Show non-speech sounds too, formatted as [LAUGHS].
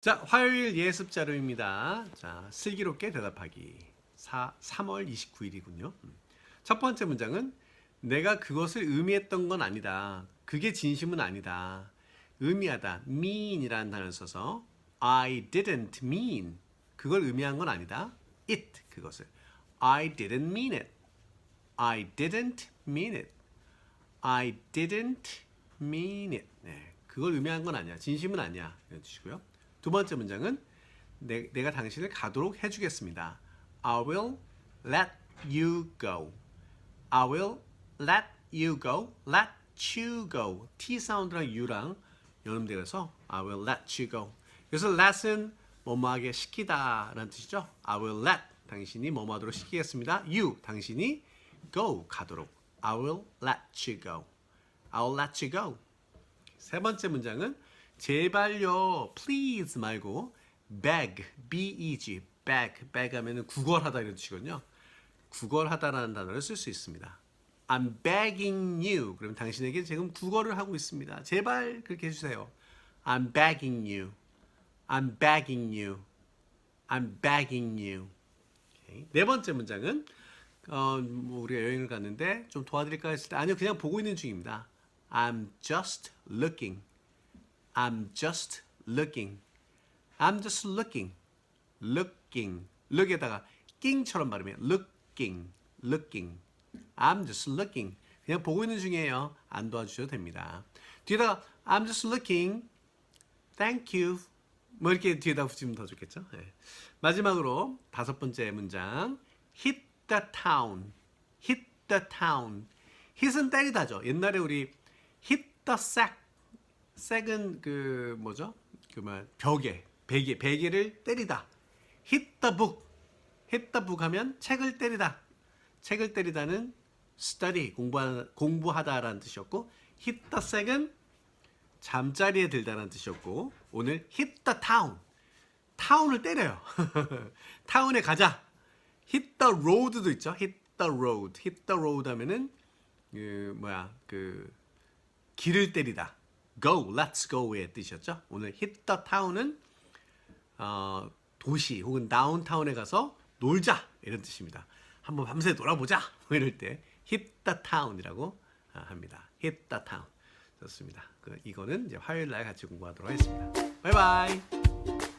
자, 화요일 예습 자료입니다. 자, 슬기롭게 대답하기. 4, 3월 29일이군요. 첫 번째 문장은 내가 그것을 의미했던 건 아니다. 그게 진심은 아니다. 의미하다. mean이라는 단어를 써서 I didn't mean. 그걸 의미한 건 아니다. it 그것을. I didn't mean it. I didn't mean it. I didn't mean it. 네, 그걸 의미한 건 아니야. 진심은 아니야. 이런 뜻이고요. 두 번째 문장은 내, 내가 당신을 가도록 해주겠습니다. I will let you go. I will let you go. Let you go. T 사운드랑 U랑 연음되어서 I will let you go. 그래서 let은 뭐뭐하게 시키다 라는 뜻이죠. I will let 당신이 뭐뭐하도록 시키겠습니다. You 당신이 go 가도록. I will let you go. I will let you go. 세 번째 문장은 제발요, please 말고 beg, b-e-g, beg, beg 하면은 구걸하다 이런 뜻이거든요. 구걸하다라는 단어를 쓸 수 있습니다. I'm begging you. 그러면 당신에게 지금 구걸을 하고 있습니다. 제발 그렇게 해주세요. I'm begging you. I'm begging you. I'm begging you. 오케이. 네 번째 문장은 어, 뭐 우리가 여행을 갔는데 좀 도와드릴까 했을 때 아니요 그냥 보고 있는 중입니다. I'm just looking. I'm just looking. I'm just looking. looking. look에다가 킹처럼 발음해요. looking. looking. I'm just looking. 그냥 보고 있는 중이에요. 안 도와주셔도 됩니다. 뒤에다가 I'm just looking. Thank you. 뭐 이렇게 뒤에다 붙이면 더 좋겠죠? 네. 마지막으로 다섯 번째 문장. hit the town. hit the town. hit은 때리다죠. 옛날에 우리 hit the sack. Sack은 그 뭐죠? 그말 벽에 베개 베개를 때리다. hit the book. hit the book 하면 책을 때리다. 책을 때리다는 study 공부하, 공부하다라는 뜻이었고 hit the sack은 잠자리에 들다라는 뜻이었고 오늘 hit the town 타운을 때려요. [LAUGHS] 타운에 가자. hit the road도 있죠. hit the road. hit the road 하면은 그 뭐야 그 길을 때리다. Go, let's go의 뜻이었죠. 오늘 hit the town은 어, 도시 혹은 다운타운에 가서 놀자 이런 뜻입니다. 한번 밤새 놀아보자 뭐 이럴 때 hit the town이라고 아, 합니다. hit the town 좋습니다. 그 이거는 이제 화요일 날 같이 공부하도록 하겠습니다. 바이바이.